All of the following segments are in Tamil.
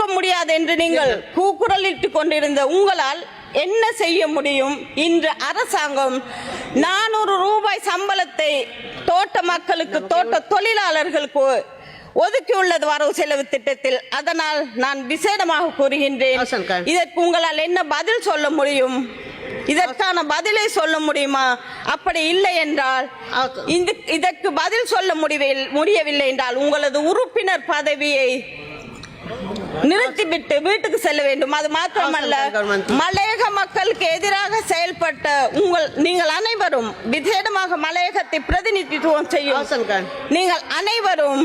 கொடுக்க முடியாது என்று நீங்கள் கூக்குரலிட்டுக் கொண்டிருந்த உங்களால் என்ன செய்ய முடியும்? இன்று அரசாங்கம் நானூறு ரூபாய் சம்பளத்தை தோட்ட மக்களுக்கு தோட்ட தொழிலாளர்களுக்கு ஒதுக்கியுள்ளது வரவு செலவு திட்டத்தில். அதனால் நான் விசேடமாக கூறுகின்றேன். இதற்கு உங்களால் என்ன பதில் சொல்ல முடியும்? இதற்கான பதிலை சொல்ல முடியுமா? அப்படி இல்லை என்றால் இதற்கு பதில் சொல்ல முடியவில்லை முடியவில்லை என்றால் உங்களது உறுப்பினர் பதவியை நிறுத்திவிட்டு வீட்டுக்கு செல்ல வேண்டும். அது மாத்திரமல்ல மலையக மக்களுக்கு எதிராக செயல்பட்ட உங்கள் நீங்கள் அனைவரும் விசேடமாக மலையகத்தை பிரதிநிதித்துவம் செய்யும். நீங்கள் அனைவரும்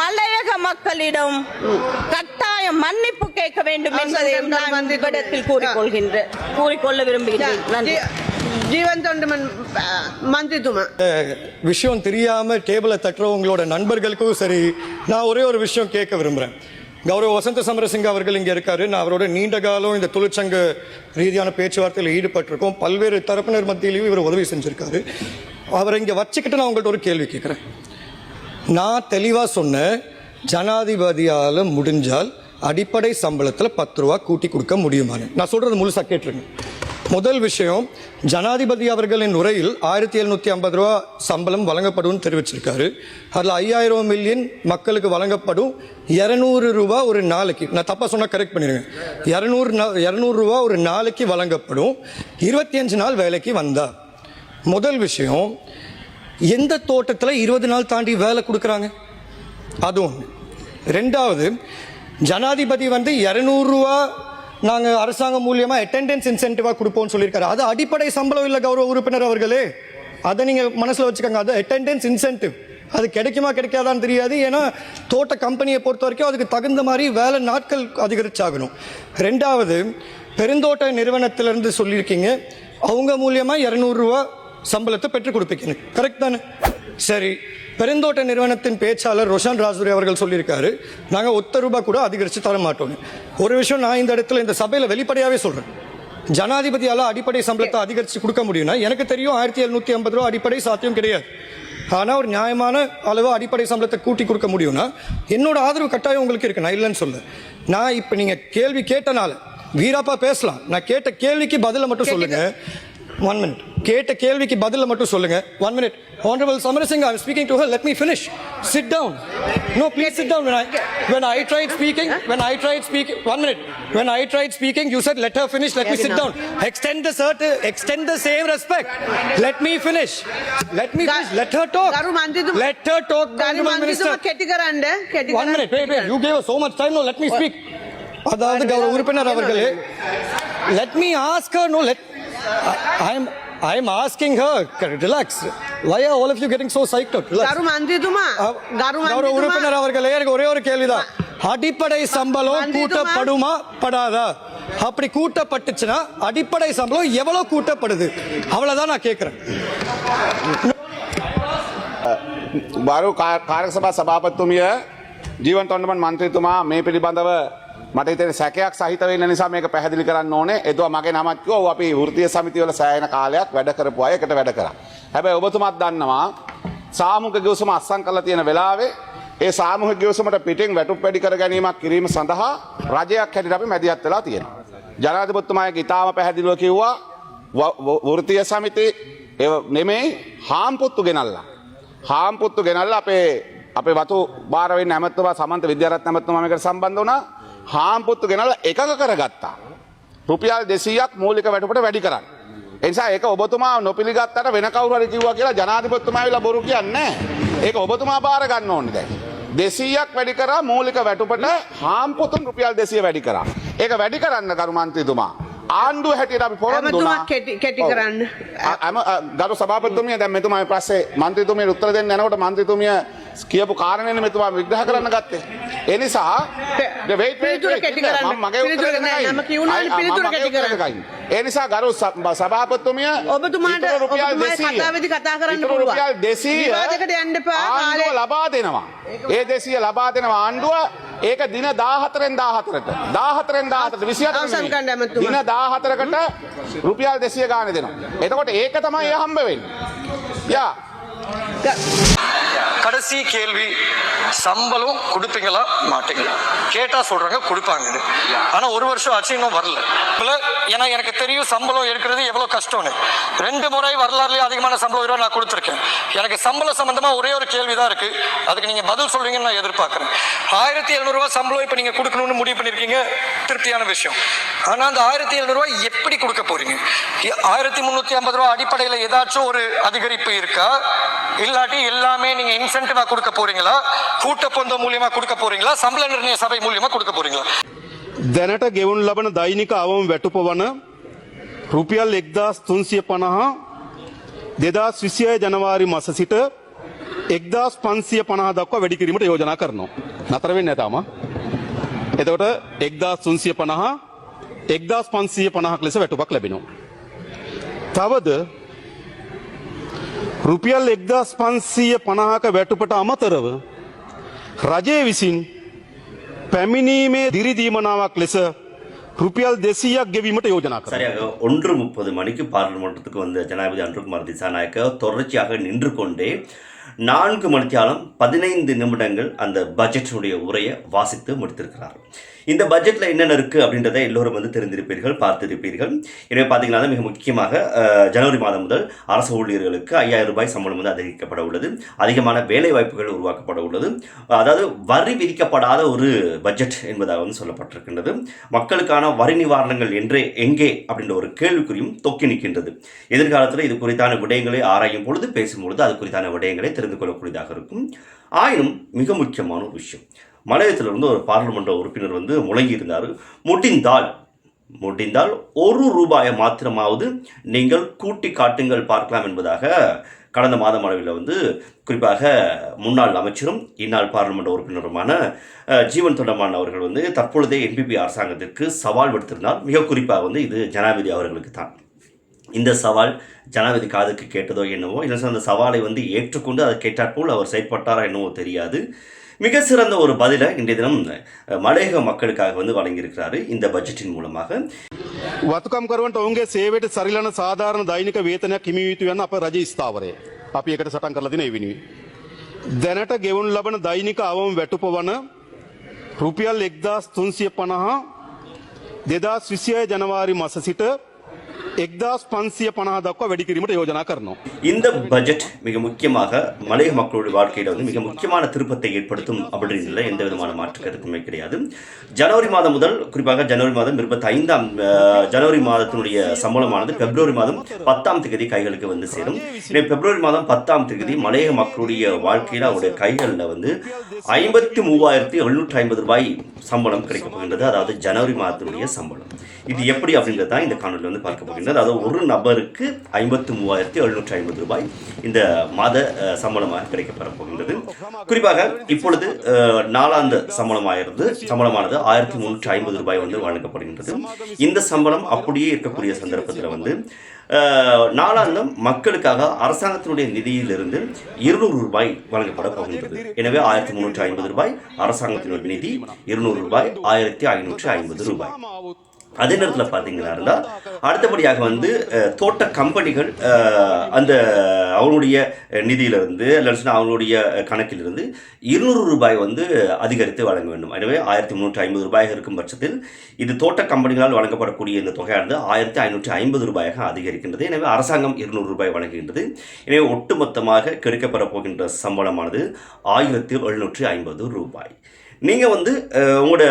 மலையக மக்களிடம் கட்டாயம் மன்னிப்பு கேட்க வேண்டும் என்பதை நான் இடத்தில் கூறிக்கொள்கின்ற கூறிக்கொள்ள விரும்புகிறேன் நன்றி. ஜீவன் தொண்டமன் மந்திரி துமா விஷயம் தெரியாம டேபிளை தட்டுறவங்களோட நண்பர்களுக்கும் சரி நான் ஒரே ஒரு விஷயம் கேட்க விரும்புறேன். கௌரவ வசந்த சமரசிங்க அவர்கள் இங்கே இருக்காரு. நான் அவரோட நீண்ட காலம் இந்த தொழிற்சங்க ரீதியான பேச்சுவார்த்தையில் ஈடுபட்டிருக்கோம். பல்வேறு தரப்பினர் மத்தியிலையும் இவர் உதவி செஞ்சுருக்காரு. அவரை இங்கே வச்சுக்கிட்டு நான் உங்கள்கிட்ட ஒரு கேள்வி கேட்குறேன் நான் தெளிவாக சொன்னேன் ஜனாதிபதியால் முடிஞ்சால் அடிப்படை சம்பளத்தில் பத்து ரூபா கூட்டி கொடுக்க முடியுமான்னு. நான் சொல்கிறது முழுசாக கேட்டுருங்க. முதல் விஷயம் ஜனாதிபதி அவர்களின் உரையில் ஆயிரத்தி எழுநூற்றி ஐம்பது ரூபா சம்பளம் வழங்கப்படும் தெரிவிச்சிருக்காரு. அதில் ஐயாயிரம் மில்லியன் மக்களுக்கு வழங்கப்படும் இரநூறு ரூபா ஒரு நாளைக்கு. நான் தப்பாக சொன்னால் கரெக்ட் பண்ணிடுவேன் இரநூறு இரநூறுவா ஒரு நாளைக்கு வழங்கப்படும். இருபத்தி அஞ்சு நாள் வேலைக்கு வந்தா முதல் விஷயம் எந்த தோட்டத்தில் இருபது நாள் தாண்டி வேலை கொடுக்குறாங்க? அது ஒன்று ரெண்டாவது ஜனாதிபதி வந்து இரநூறுவா நாங்கள் அரசாங்கம் மூலியமாக அட்டெண்டன்ஸ் இன்சென்டிவாக கொடுப்போம்னு சொல்லியிருக்காரு. அது அடிப்படை சம்பளம் இல்லை கௌரவ உறுப்பினர் அவர்களே. அதை நீங்கள் மனசில் வச்சுக்கோங்க. அது அட்டெண்டன்ஸ் இன்சென்டிவ் அது கிடைக்குமா கிடைக்காதான்னு தெரியாது. ஏன்னா தோட்ட கம்பெனியை பொறுத்த வரைக்கும் அதுக்கு தகுந்த மாதிரி வேலை நாட்கள் அதிகரிச்சாகணும். ரெண்டாவது பெருந்தோட்ட நிறுவனத்திலிருந்து சொல்லியிருக்கீங்க. அவங்க மூலியமாக இரநூறுவா சம்பளத்தை பெற்றுக் கொடுப்பீங்க. கரெக்ட் தானே? சரி. பெருந்தோட்ட நிறுவனத்தின் பேச்சாளர் ரோஷான் ராஜுரி அவர்கள் சொல்லியிருக்காரு நாங்கள் ஒத்த ரூபாய் கூட அதிகரித்து தர மாட்டோம். ஒரு விஷயம் நான் இந்த இடத்துல இந்த சபையில் வெளிப்படையாகவே சொல்கிறேன் ஜனாதிபதியால் அடிப்படை சம்பளத்தை அதிகரித்து கொடுக்க முடியும்னா எனக்கு தெரியும் ஆயிரத்தி எழுநூற்றி ஐம்பது ரூபா அடிப்படை சாத்தியம் கிடையாது. ஆனால் ஒரு நியாயமான அளவு அடிப்படை சம்பளத்தை கூட்டி கொடுக்க முடியும்னா என்னோட ஆதரவு கட்டாயம் உங்களுக்கு இருக்கு. நான் இல்லைன்னு சொல்ல நான் இப்போ நீங்கள் கேள்வி கேட்டனால வீராப்பா பேசலாம். நான் கேட்ட கேள்விக்கு பதிலை மட்டும் சொல்லுங்க. ஒன் மினிட் கேட்ட கேள்விக்கு பதில மட்டும் சொல்லுங்க one minute honourable Samarasinghe I am speaking to her let me finish sit down no please sit down when I when I tried speaking when I tried speaking one minute when I tried speaking you said let her finish let me sit down extend the cert extend the same respect let me finish let me finish. let her talk let her talk minister one minute wait wait you gave us so much time no let me speak அதாவது கௌரவ உறுப்பினர் அவர்களே let me ask no let I am I am asking her, relax. Why are all of you getting so psyched out? Relax. கரும் அந்திதுமா கரும் கௌரவ உறுப்பினர் அவர்களே எனக்கு ஒரே ஒரு கேள்விதான் அடிப்படை சம்பளம் கூட்டப்படுமா படாதா அப்படி கூட்டப்பட்டுச்சுன்னா அடிப்படை சம்பளம் எவ்வளவு கூட்டப்படுது அவ்வளவுதான் நான் கேட்கிறேன் ಬಾರು ಕಾರ್ಯಸಭಾ ಸಭಾಪತಿ ತುಮಿಯ ಜೀವನ್ ತೊಂಡಮನ್ ಮಂತ್ರಿ ತುಮಾ ಮೇ ಪಿಡಿ ಬಾಂಧವ මට ඉතන සැකයක් සහිත වෙන්න නිසා මේක පැහැදිලි කරන්න ඕනේ එතුවා මගේ නමත්කෝ අපි වෘතිය සමිතිවල සෑයන කාලයක් වැඩ කරපු අය එකට වැඩ කර. හැබැයි ඔබතුමත් දන්නවා සාමුක ගියවසම අස්සං කල තියෙන වෙලාවේ ඒ සාමහ ගියවසමට පිටින් වැටු වැඩි කර ගැනීමක් කිරීම සඳහා රජයක් හැටිට අපි මැදිහත් වෙලා තියෙන. ජනාධිපතිතුමාගේ ඉතාම පැහැදිලිව කිව්වා ව- ව- වෘතිය සමිති ඒ නෙමෙයි හාම්පොත්තු ගෙනල්ලා. හාම්පුත්තු ගෙනල්ල අපේ අපේ වතු බාරවෙන් ඇමත්තුවා සමන්ත විද්‍යාරත් ඇමත්තුමකට සම්බන්ධ වනා හාම්පුත්තු ගෙනල එකක කරගත්තා. රුපියල් දෙසීයක් මූලික වැටපට වැඩි කරන්න. එනිසා ඒක ඔබතුමා නොපිළිගත්තට වෙන කවුරරි කිව්වා කියලා ජනාධිපතිතුමා විලා බොරු කියන්නේ. ඒක ඔබතුමා බාර ගන්න ඕනේ දැන්. දෙසීයක් වැඩි කරා මූලික වැටුපට හාම්පුතුන් රුපියල් දෙසිය වැඩි කරා. ඒක වැඩි කරන්න කරුමන්ත්‍රීතුමා. ආණ්ඩුව හැටියට අපි පොරොන්දු වුණා. කෙටි-. කරන්න. අම ගරු සභාපතිතුමිය දැන් මෙතුමා පස්සේ මන්ත්‍රීතුමිය උත්තර දෙන්න යනකොට මන්ත්‍රීතුමිය කියපු කාරණේනේ මෙතුමා විග්‍රහ කරන්න ගත්තේ. ඒ නිසා wait, wait. මම මගේ උත්තර නෑ. නම කියුණානේ පිළිතුර මම කෙටි කරන්න. ඒ නිසා ගරු සභාපතිතුමිය ඔබතුමාට- ඔබතුමාගේ 200. කතාවේදී කතා කරන්න පුළුවන්. රුපියල් 200 විවාදයකට යන්න එපා, කාලේ- ලබා දෙනවා. ඒ 200 ලබා දෙනවා ආණ්ඩුව ඒක දින 14න් 14ට 14න් 14ට 28 අවසන් කරන්න නෙමෙයි. ඇමතුමා. දින 14කට රුපියල් 200 ගානේ දෙනවා. එතකොට ඒක තමයි හම්බ වෙන්නේ. යා ග- கடைசி கேள்வி சம்பளம் கொடுப்பீங்களா மாட்டீங்களா கேட்டா சொல்றாங்க கொடுப்பாங்க ஆனா ஒரு வருஷம் ஆச்சு இன்னும் வரல இல்ல, ஏன்னா எனக்கு தெரியும் சம்பளம் எடுக்கிறது எவ்வளவு கஷ்டம்னு ரெண்டு முறை வரலாறுலயே அதிகமான சம்பளம் உயர்வு நான் கொடுத்துருக்கேன் எனக்கு சம்பளம் சம்பந்தமா ஒரே ஒரு கேள்வி தான் இருக்கு அதுக்கு நீங்க பதில் சொல்வீங்கன்னு நான் எதிர்பார்க்கிறேன் ஆயிரத்தி எழுநூறு ரூபாய் சம்பளம் இப்ப நீங்க கொடுக்கணும்னு முடிவு பண்ணிருக்கீங்க திருப்தியான விஷயம் ஆனா அந்த ஆயிரத்தி எழுநூறு ரூபாய் எப்படி கொடுக்க போறீங்க ஆயிரத்தி முன்னூத்தி ஐம்பது ரூபாய் அடிப்படையில ஏதாச்சும் ஒரு அதிகரிப்பு இருக்கா இல்லாட்டி எல்லாமே நீங்க இன்சென்டிவா கொடுக்க போறீங்களா கூட்டப்பொந்த மூலியமா கொடுக்க போறீங்களா சம்பள நிர்ணய சபை மூலியமா கொடுக்க போறீங்களா දැනට ගෙවුන් ලබන දෛනික අවම වැටුප වන රුපියල් එක්දස් තුන්සිය පණහා දෙදස් විසිය ජනවාරි මස සිට එක්දස් පන්සිය පණහ දක්වා වැඩිකිරීමට යෝජනා කරනවා. නතරවෙන්න ඇතාම. එතකොට එක්දස් තුන්සිය පණහා එක්දස් පන්සිය පණහක් ලෙස වැටුපක් ලැබෙනවා. තවද රුපියල් එක්දස් පන්සීය පණහක වැටුපට අමතරව රජය විසින් පැමිණීමේ දිරිදීමනාවක් ලෙස රුපියල් දෙසීයක් ගෙවීමට යෝජනා කර. சரியாக ஒன்று முப்பது மணிக்கு பாராளுமன்றத்துக்கு வந்த ஜனாதிபதி அன்ருகுமார் திசாநாயக்க தொடர்ச்சியாக நின்று கொண்டே நான்கு மணித்தியாலம் பதினைந்து நிமிடங்கள் அந்த பட்ஜெட்டினுடைய உரையை வாசித்து முடித்திருக்கிறார். இந்த பட்ஜெட்டில் என்னென்ன இருக்குது அப்படின்றத எல்லோரும் வந்து தெரிந்திருப்பீர்கள் பார்த்திருப்பீர்கள். எனவே பார்த்தீங்கன்னா மிக முக்கியமாக ஜனவரி மாதம் முதல் அரசு ஊழியர்களுக்கு ஐயாயிரம் ரூபாய் சம்பளம் வந்து அதிகரிக்கப்பட உள்ளது. அதிகமான வேலை வாய்ப்புகள் உருவாக்கப்பட உள்ளது. அதாவது வரி விதிக்கப்படாத ஒரு பட்ஜெட் என்பதாக வந்து சொல்லப்பட்டிருக்கின்றது. மக்களுக்கான வரி நிவாரணங்கள் என்றே எங்கே அப்படின்ற ஒரு கேள்விக்குறியும் தொக்கி நிற்கின்றது. எதிர்காலத்தில் இது குறித்தான விடயங்களை ஆராயும் பொழுது பேசும் பொழுது அது குறித்தான விடயங்களை தெரிந்து கொள்ளக்கூடியதாக இருக்கும். ஆயினும் மிக முக்கியமான ஒரு விஷயம் மலையத்தில் இருந்து ஒரு பாராளுமன்ற உறுப்பினர் வந்து முழங்கியிருந்தார். முடிந்தால் முடிந்தால் ஒரு ரூபாயை மாத்திரமாவது நீங்கள் கூட்டி காட்டுங்கள் பார்க்கலாம் என்பதாக கடந்த மாதம் அளவில் வந்து குறிப்பாக முன்னாள் அமைச்சரும் இந்நாள் பாராளுமன்ற உறுப்பினருமான ஜீவன் தொண்டமான் அவர்கள் வந்து தற்பொழுதே என்பிபி அரசாங்கத்திற்கு சவால் விடுத்திருந்தார். மிக குறிப்பாக வந்து இது ஜனாதிபதி அவர்களுக்கு தான். இந்த சவால் ஜனாதிபதி காதுக்கு கேட்டதோ என்னவோ இல்லை அந்த சவாலை வந்து ஏற்றுக்கொண்டு அதை கேட்டாற்போல் அவர் செயற்பட்டாரா என்னவோ தெரியாது. மிக சிறந்த ஒரு பதிலை இன்றைய தினம் அஹ், மலையக மக்களுக்காக வந்து வழங்கியிருக்கிறாரு இந்த பட்ஜெட்டின் மூலமாக වතුකම්කරුවන්ට ඔවුන්ගේ සේවට සරිලන සාධාරණ දෛනික වේතනයක් හිමි යුතු යන අප රජ ස්ථාවරය. අපි එකට සටන් කරලා දෙන වෙනුවේ. දැනට ගෙවුන් ලබන දෛනික අවම වැටුප වන රුපියල් එක්දස් තුන්සිය පණහා දෙදස් විසිය ජනවාරි මස සිට එක්දස් පන්සිය පණහ දක්වා වැඩිකිරීමට යෝජනා කරනවා. இந்த பட்ஜெட் மிக முக்கியமாக மலையக மக்களுடைய வாழ்க்கையில் வந்து மிக முக்கியமான திருப்பத்தை ஏற்படுத்தும் அப்படின்றதுல எந்த விதமான மாற்று கருத்துமே கிடையாது ஜனவரி மாதம் முதல் குறிப்பாக ஜனவரி மாதம் இருபத்தி ஐந்தாம் ஜனவரி மாதத்தினுடைய சம்பளமானது பிப்ரவரி மாதம் பத்தாம் தேதி கைகளுக்கு வந்து சேரும் எனவே பிப்ரவரி மாதம் பத்தாம் தேதி மலையக மக்களுடைய வாழ்க்கையில் அவருடைய கைகளில் வந்து ஐம்பத்தி மூவாயிரத்தி எழுநூற்றி ஐம்பது ரூபாய் சம்பளம் கிடைக்கப் போகின்றது அதாவது ஜனவரி மாதத்தினுடைய சம்பளம் இது எப்படி அப்படிங்கிறது தான் இந்த காணொலியில் வந்து பார்க்க போகின்றது. அதாவது ஒரு நபருக்கு ஐம்பத்து மூவாயிரத்தி எழுநூற்றி ஐம்பது ரூபாய் இந்த மாத சம்பளமாக கிடைக்கப்பெற போகின்றது. குறிப்பாக இப்பொழுது நாலாந்து சம்பளமாகிறது சம்பளமானது ஆயிரத்தி முன்னூற்றி ஐம்பது ரூபாய் வந்து வழங்கப்படுகின்றது. இந்த சம்பளம் அப்படியே இருக்கக்கூடிய சந்தர்ப்பத்தில் வந்து அஹ், நாளாந்தம் மக்களுக்காக அரசாங்கத்தினுடைய நிதியிலிருந்து இருநூறு ரூபாய் வழங்கப்பட போகின்றது. எனவே ஆயிரத்தி முன்னூற்றி ஐம்பது ரூபாய் அரசாங்கத்தினுடைய நிதி இருநூறு ரூபாய் ஆயிரத்தி ஐநூற்றி ஐம்பது ரூபாய். அதே நேரத்தில் பார்த்தீங்கன்னா இருந்தால் அடுத்தபடியாக வந்து தோட்ட கம்பெனிகள் அந்த அவனுடைய நிதியிலிருந்து இல்லைன்னு அவனுடைய கணக்கிலிருந்து இருநூறு ரூபாய் வந்து அதிகரித்து வழங்க வேண்டும். எனவே ஆயிரத்தி முந்நூற்றி ஐம்பது ரூபாயாக இருக்கும் பட்சத்தில் இது தோட்ட கம்பெனிகளால் வழங்கப்படக்கூடிய இந்த தொகையானது ஆயிரத்தி ஐநூற்றி ஐம்பது ரூபாயாக அதிகரிக்கின்றது. எனவே அரசாங்கம் இருநூறு ரூபாய் வழங்குகின்றது. எனவே ஒட்டுமொத்தமாக கிடைக்கப்பெற போகின்ற சம்பளமானது ஆயிரத்தி எழுநூற்றி ஐம்பது ரூபாய். நீங்கள் வந்து உங்களோட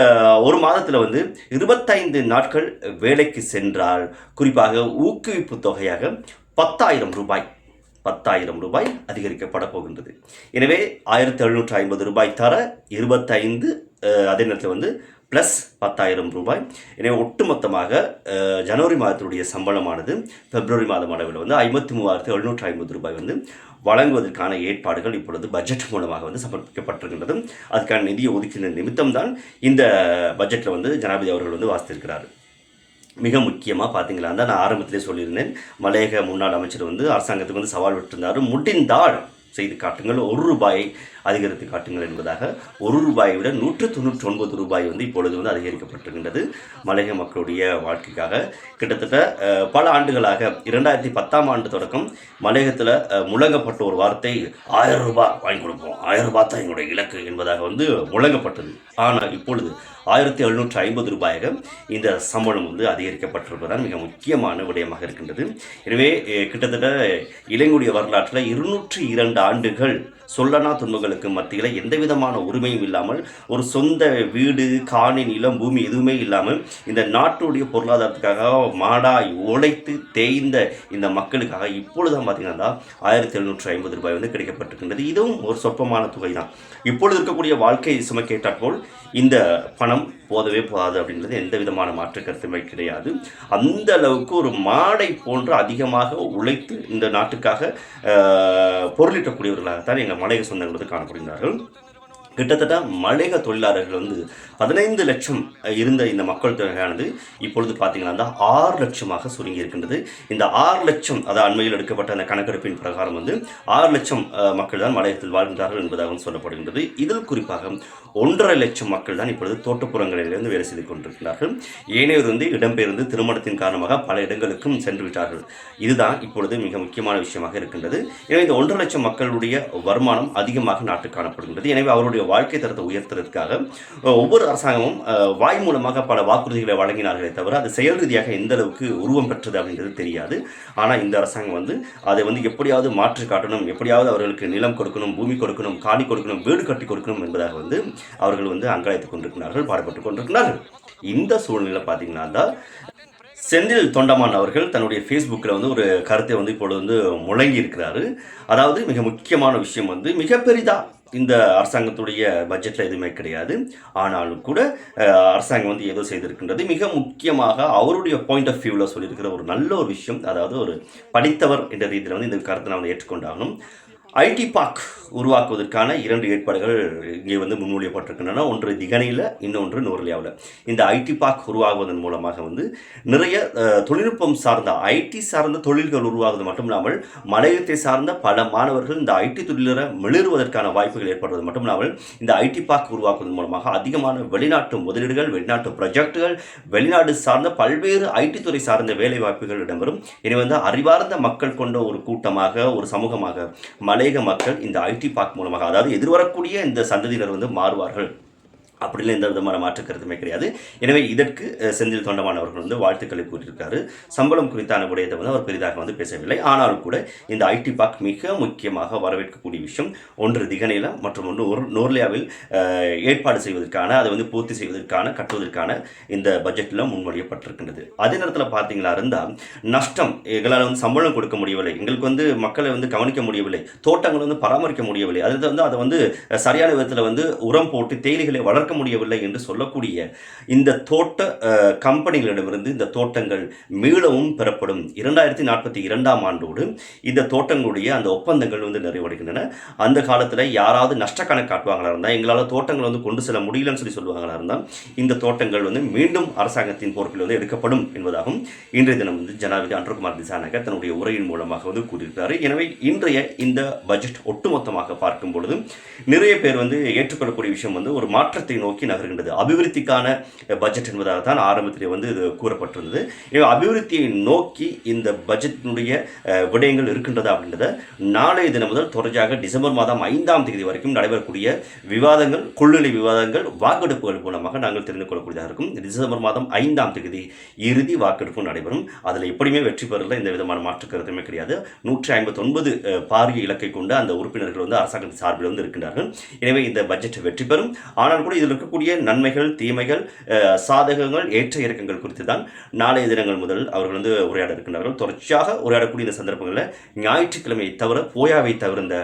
ஒரு மாதத்தில் வந்து இருபத்தைந்து நாட்கள் வேலைக்கு சென்றால் குறிப்பாக ஊக்குவிப்பு தொகையாக பத்தாயிரம் ரூபாய் பத்தாயிரம் ரூபாய் அதிகரிக்கப்பட போகின்றது. எனவே ஆயிரத்தி எழுநூற்றி ஐம்பது ரூபாய் தர இருபத்தைந்து அதே நேரத்தில் வந்து ப்ளஸ் பத்தாயிரம் ரூபாய். எனவே ஒட்டுமொத்தமாக ஜனவரி மாதத்தினுடைய சம்பளமானது பிப்ரவரி மாதம் அளவில் வந்து ஐம்பத்தி மூவாயிரத்து எழுநூற்றி ஐம்பது ரூபாய் வந்து வழங்குவதற்கான ஏற்பாடுகள் இப்பொழுது பட்ஜெட் மூலமாக வந்து சமர்ப்பிக்கப்பட்டிருக்கின்றது. அதுக்கான நிதியை ஒதுக்கின நிமித்தம்தான் இந்த பட்ஜெட்டில் வந்து ஜனாதிபதி அவர்கள் வந்து வாசித்திருக்கிறார். மிக முக்கியமாக பார்த்தீங்களா தான் நான் ஆரம்பத்திலே சொல்லியிருந்தேன். மலையக முன்னாள் அமைச்சர் வந்து அரசாங்கத்துக்கு வந்து சவால் விட்டிருந்தார். முடிந்தால் செய்து காட்டுங்கள். ஒரு ரூபாயை அதிகரித்து காட்டுங்கள் என்பதாக ஒரு ரூபாயை விட நூற்று தொண்ணூற்றி ஒன்பது ரூபாய் வந்து இப்பொழுது வந்து அதிகரிக்கப்பட்டிருக்கின்றது. மலையக மக்களுடைய வாழ்க்கைக்காக கிட்டத்தட்ட பல ஆண்டுகளாக இரண்டாயிரத்தி பத்தாம் ஆண்டு தொடக்கம் மலையகத்தில் முழங்கப்பட்ட ஒரு வார்த்தை ஆயிரம் ரூபாய் வாங்கி கொடுப்போம். ஆயிரம் ரூபாய் தான் எங்களுடைய இலக்கு என்பதாக வந்து முழங்கப்பட்டது. ஆனால் இப்பொழுது ஆயிரத்தி எழுநூற்றி ஐம்பது ரூபாயாக இந்த சம்பளம் வந்து அதிகரிக்கப்பட்டிருப்பதுதான் மிக முக்கியமான விடயமாக இருக்கின்றது. எனவே கிட்டத்தட்ட இளைஞருடைய வரலாற்றில் இருநூற்றி இரண்டு ஆண்டுகள் சொல்லனா மக்களுக்கு மத்தியில் எந்த விதமான உரிமையும் இல்லாமல் ஒரு சொந்த வீடு காணி நிலம் பூமி எதுவுமே இல்லாமல் இந்த நாட்டுடைய பொருளாதாரத்துக்காக மாடாய் உழைத்து தேய்ந்த இந்த மக்களுக்காக இப்பொழுதுதான் பார்த்தீங்கன்னா ஆயிரத்தி எழுநூற்றி ஐம்பது ரூபாய் வந்து கிடைக்கப்பட்டிருக்கின்றது. இதுவும் ஒரு சொற்பமான தொகை தான் இப்பொழுது இருக்கக்கூடிய வாழ்க்கை சுமை கேட்டாற்போல் இந்த பணம் போதவே போதாது அப்படின்றது எந்த விதமான மாற்று கருத்துமே கிடையாது. அந்த அளவுக்கு ஒரு மாடை போன்று அதிகமாக உழைத்து இந்த நாட்டுக்காக பொருளிட்டக்கூடியவர்களாகத்தான் எங்கள் மலைய சொந்தங்களுக்கு காணப்படுகிறார்கள் கிட்டத்தட்ட மலையக தொழிலாளர்கள் வந்து பதினைந்து லட்சம் இருந்த இந்த மக்கள் தொகையானது இப்பொழுது பார்த்தீங்கன்னா ஆறு லட்சமாக சுருங்கி இருக்கின்றது. இந்த ஆறு லட்சம் அதாவது அண்மையில் எடுக்கப்பட்ட அந்த கணக்கெடுப்பின் பிரகாரம் வந்து ஆறு லட்சம் மக்கள் தான் மலையகத்தில் வாழ்கின்றார்கள் என்பதாகவும் சொல்லப்படுகின்றது. இதில் குறிப்பாக ஒன்றரை லட்சம் மக்கள் தான் இப்பொழுது தோட்டப்புறங்களிலிருந்து வேலை செய்து கொண்டிருக்கிறார்கள் ஏனையோர் வந்து இடம்பெயர்ந்து திருமணத்தின் காரணமாக பல இடங்களுக்கும் சென்று விட்டார்கள். இதுதான் இப்பொழுது மிக முக்கியமான விஷயமாக இருக்கின்றது. எனவே இந்த ஒன்றரை லட்சம் மக்களுடைய வருமானம் அதிகமாக நாட்டு காணப்படுகின்றது. எனவே அவருடைய வாழ்க்கை தரத்தை உயர்த்துறதுக்காக ஒவ்வொரு அரசாங்கமும் வாய் மூலமாக பல வாக்குறுதிகளை வழங்கினார்களே தவிர அது செயல் ரீதியாக எந்த அளவுக்கு உருவம் பெற்றது அப்படின்றது தெரியாது. ஆனால் இந்த அரசாங்கம் வந்து அதை வந்து எப்படியாவது மாற்றி காட்டணும் எப்படியாவது அவர்களுக்கு நிலம் கொடுக்கணும் பூமி கொடுக்கணும் காணி கொடுக்கணும் வீடு கட்டி கொடுக்கணும் என்பதாக வந்து அவர்கள் வந்து அங்கலாய்த்துக் கொண்டிருக்கிறார்கள் பாடுபட்டு கொண்டிருக்கிறார்கள். இந்த சூழ்நிலை பார்த்தீங்கன்னா தான் செந்தில் தொண்டமான் அவர்கள் தன்னுடைய ஃபேஸ்புக்கில் வந்து ஒரு கருத்தை வந்து இப்பொழுது வந்து முழங்கி இருக்கிறாரு அதாவது மிக முக்கியமான விஷயம் வந்து மிக பெரிதா இந்த அரசாங்கத்துடைய பட்ஜெட்டில் எதுவுமே கிடையாது. ஆனாலும் கூட அரசாங்கம் வந்து ஏதோ செய்திருக்கின்றது. மிக முக்கியமாக அவருடைய பாயிண்ட் ஆஃப் வியூவில் சொல்லியிருக்கிற ஒரு நல்ல ஒரு விஷயம் அதாவது ஒரு படித்தவர் என்ற ரீதியில் வந்து இந்த கருத்தை நான் வந்து ஏற்றுக்கொண்டாகணும். ஐடி பார்க் உருவாக்குவதற்கான இரண்டு ஏற்பாடுகள் இங்கே வந்து முன்மொழியப்பட்டிருக்கின்றன. ஒன்று திகனையில் இன்னொன்று நோர்லியாவில் இந்த ஐடி பார்க் உருவாகுவதன் மூலமாக வந்து நிறைய தொழில்நுட்பம் சார்ந்த ஐடி சார்ந்த தொழில்கள் உருவாகுவது மட்டும் இல்லாமல் மலையத்தை சார்ந்த பல மாணவர்கள் இந்த ஐடி தொழிலரை மிளறுவதற்கான வாய்ப்புகள் ஏற்படுவது மட்டும் இல்லாமல் இந்த ஐடி பார்க் உருவாக்குவதன் மூலமாக அதிகமான வெளிநாட்டு முதலீடுகள் வெளிநாட்டு ப்ரொஜெக்டுகள் வெளிநாடு சார்ந்த பல்வேறு ஐடி துறை சார்ந்த வேலை வாய்ப்புகள் இடம்பெறும். எனவே வந்து அறிவார்ந்த மக்கள் கொண்ட ஒரு கூட்டமாக ஒரு சமூகமாக அநேக மக்கள் இந்த ஐடி பார்க் மூலமாக அதாவது எதிர்வரக்கூடிய இந்த சந்ததியினர் வந்து மாறுவார்கள். அப்படிலாம் எந்த விதமான மாற்று கருத்துமே கிடையாது. எனவே இதற்கு செந்தில் தொண்டமான் அவர்கள் வந்து வாழ்த்துக்களை கூறியிருக்காரு. சம்பளம் குறித்தான விடயத்தை வந்து அவர் பெரிதாக வந்து பேசவில்லை. ஆனாலும் கூட இந்த ஐடி பார்க் மிக முக்கியமாக வரவேற்கக்கூடிய விஷயம் ஒன்று திகனையில் மற்றும் ஒன்று ஒரு நோர்லியாவில் ஏற்பாடு செய்வதற்கான அதை வந்து பூர்த்தி செய்வதற்கான கட்டுவதற்கான இந்த பட்ஜெட்டில் முன்மொழியப்பட்டிருக்கின்றது. அதே நேரத்தில் பார்த்தீங்களா இருந்தால் நஷ்டம் எங்களால் வந்து சம்பளம் கொடுக்க முடியவில்லை. எங்களுக்கு வந்து மக்களை வந்து கவனிக்க முடியவில்லை. தோட்டங்களை வந்து பராமரிக்க முடியவில்லை. அது வந்து அதை வந்து சரியான விதத்தில் வந்து உரம் போட்டு தேயிலைகளை வளர்க்க முடியவில்லை என்று சொல்லக்கூடிய இந்த தோட்ட கம்பெனிகளிடமிருந்து இந்த தோட்டங்கள் மீளவும் பெறப்படும். இரண்டாயிரத்தி நாற்பத்தி இரண்டாம் ஆண்டோடு இந்த தோட்டங்களுடைய அந்த ஒப்பந்தங்கள் வந்து நிறைவடைகின்றன. அந்த காலத்தில் யாராவது நஷ்ட கணக்கு காட்டுவாங்களா இருந்தால் எங்களால் தோட்டங்கள் வந்து கொண்டு செல்ல முடியலன்னு சொல்லி சொல்லுவாங்களா இருந்தால் இந்த தோட்டங்கள் வந்து மீண்டும் அரசாங்கத்தின் பொறுப்பில் வந்து எடுக்கப்படும் என்பதாகவும் இன்றைய தினம் வந்து ஜனாதிபதி அன்றகுமார் திசாநாயகர் தன்னுடைய உரையின் மூலமாக வந்து கூறியிருக்கிறார். எனவே இன்றைய இந்த பட்ஜெட் ஒட்டுமொத்தமாக பார்க்கும் பொழுது நிறைய பேர் வந்து ஏற்றுக்கொள்ளக்கூடிய விஷயம் வந்து ஒரு மாற்றத்தை நோக்கி நகர்கின்றது. அபிவிருத்திக்கான பட்ஜெட் என்பதாக தான் ஆரம்பத்திலே வந்து இது கூறப்பட்டிருந்தது. எனவே அபிவிருத்தியை நோக்கி இந்த பட்ஜெட்டினுடைய விடயங்கள் இருக்கின்றதா அப்படின்றத நாளைய தினம் முதல் தொடர்ச்சியாக டிசம்பர் மாதம் ஐந்தாம் தேதி வரைக்கும் நடைபெறக்கூடிய விவாதங்கள் கொள்நிலை விவாதங்கள் வாக்கெடுப்புகள் மூலமாக நாங்கள் தெரிந்து கொள்ளக்கூடியதாக இருக்கும். டிசம்பர் மாதம் ஐந்தாம் தேதி இறுதி வாக்கெடுப்பு நடைபெறும். அதில் எப்படியுமே வெற்றி பெறல எந்த விதமான மாற்று கருத்துமே கிடையாது. நூற்றி ஐம்பத்தொன்பது பாரிய இலக்கை கொண்ட அந்த உறுப்பினர்கள் வந்து அரசாங்கத்தின் சார்பில் வந்து இருக்கின்றார்கள். எனவே இந்த பட்ஜெட் வெற்றி பெறும். ஆனால் கூட இதில் இருக்கக்கூடிய நன்மைகள் தீமைகள் சாதகங்கள் ஏற்ற இறக்கங்கள் குறித்து தான் நாளைய தினங்கள் முதல் அவர்கள் வந்து உரையாட இருக்கின்றார்கள். தொடர்ச்சியாக உரையாடக்கூடிய இந்த சந்தர்ப்பங்களில் ஞாயிற்றுக்கிழமையை தவிர போயாவை தவிர்ந்த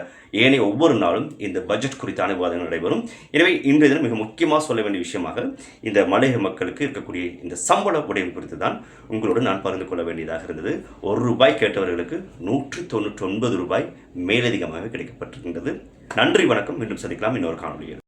ஏனைய ஒவ்வொரு நாளும் இந்த பட்ஜெட் குறித்தான விவாதங்கள் நடைபெறும். எனவே இன்றைய தினம் மிக முக்கியமாக சொல்ல வேண்டிய விஷயமாக இந்த மலையக மக்களுக்கு இருக்கக்கூடிய இந்த சம்பள உடையம் குறித்து தான் உங்களோடு நான் பகிர்ந்து கொள்ள வேண்டியதாக இருந்தது. ஒரு ரூபாய் கேட்டவர்களுக்கு நூற்று தொண்ணூற்றி ஒன்பது ரூபாய் மேலதிகமாக கிடைக்கப்பட்டிருக்கின்றது. நன்றி வணக்கம். மீண்டும் சந்திக்கலாம். இன்னொரு காணொலியில்